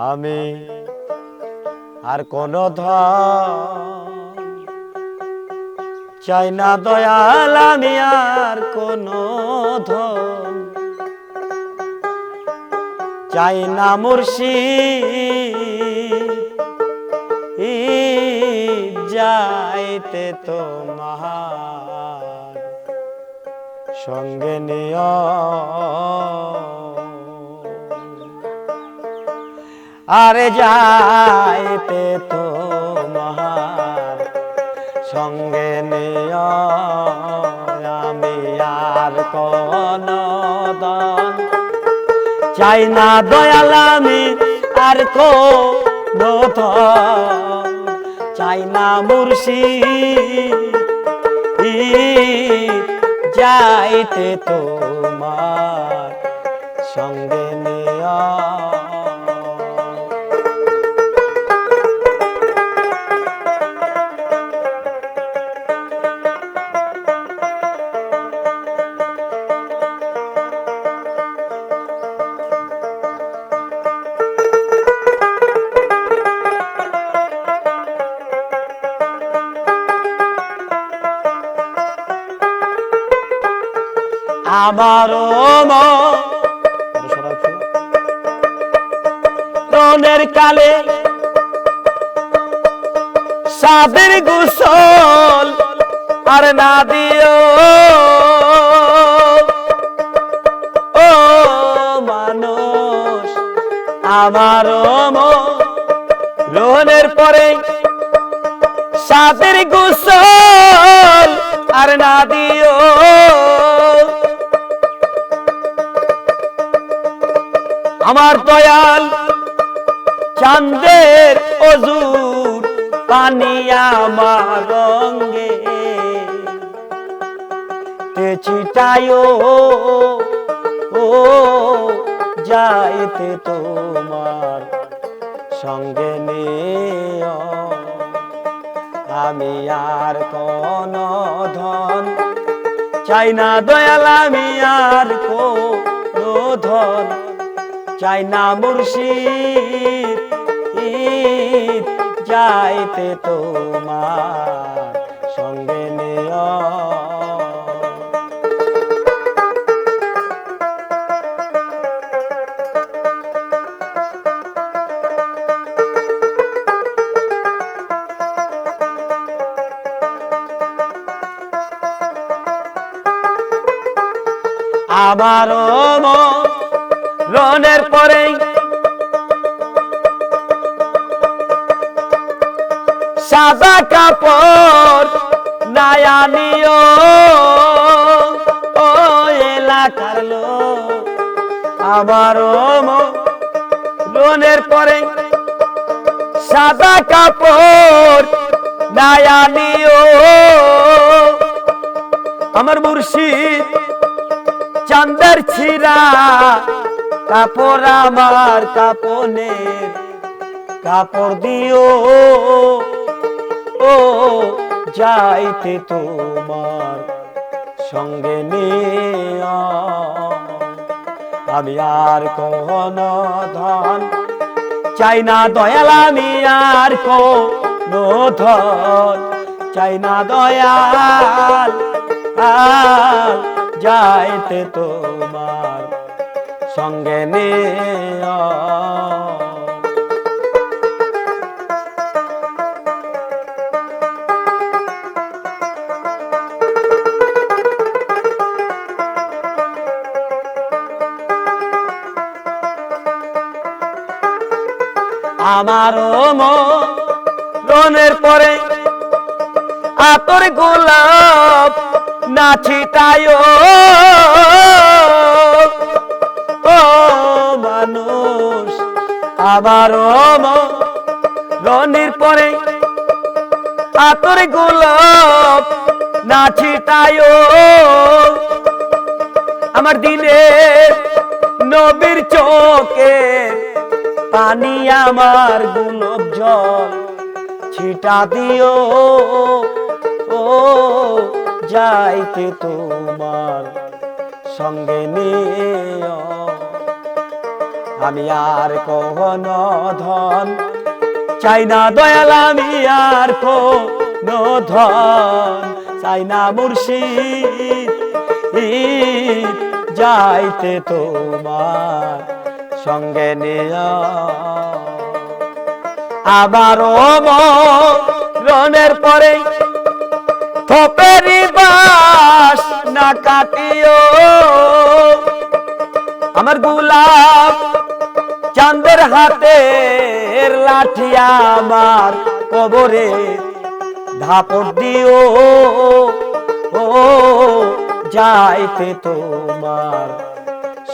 আমি আর কোন চাই না, দয়াল, আমি আর কোন ধন চাই না মুর্শি যাইতে তোমার সঙ্গে নিয় আরে যাইতে তোমার সঙ্গে নিয়, আমি আর কোন দন। চাই না দয়াল আমি আর কো চাই না মুর্শি যাইতে তোমার সঙ্গে নিয়া। আমারও মনের কালে সাদের গুসল আর না দিও। ও মানুষ, আমারও মনের পরে সাদের গুসল আর না দিও। আমার দয়াল চান্দের অজুর পানি আমার রঙ্গে তে ছিটায় ও যাইতে তোমার সঙ্গে নিও আমি আর কোন ধন চাই না, দয়াল, আমি আর কোন ধন। চাই না মুর্শিদ যাইতে তোমার সঙ্গে নিয়। আমারও রনের পরে সাদা কাপড় নায়ানিও ও এলাকার লোক আমারও রনের পরে সাদা কাপড় নায়ানিও আমার মুর্শিদ চান্দার ছিরা কাপড় আমার কাপনের কাপড় দিও। ও, যাইতে তোমার সঙ্গে নিয়া। আমি আর কোন ধন চাই না, দয়াল আমি আর কোন ধন চাই না, দয়াল যাইতে তোমার সঙ্গে নিয়া আমারও মনের পরে আতর গোলাপ না আমারও রনির পরে আতর গোলাপ না ছিটায় আমার দিনে নবীর চোখে পানি আমার গুলব জল ছিটা দিও। ও যাইতে তোমার সঙ্গে নিও আমি আর কোন ধন। চাই না দয়াল আমি আর কোন ধন। চাই না মুর্শিদ যাইতে তোমার সঙ্গে নিয়া। আবারও মরণের পরে থপেরি বাস না কাটিও। আমার গুলাব চাঁদের হাতে লাঠি আমার কবরে ধাপড় দিও, ও যাইতে তোমার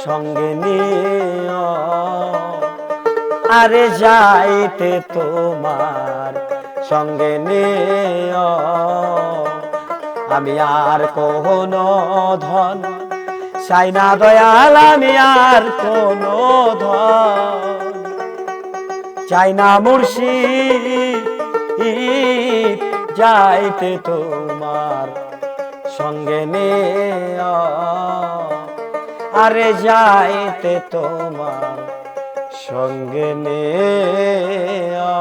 সঙ্গে নিও। আরে যাইতে তোমার সঙ্গে নিও। আমি আর কোন ধন চাই না দয়াল আমি আর কোন ধন। চাই না মুর্শিদ যাইতে তোমার সঙ্গে নিও আরে যাইতে তোমার সঙ্গে নিও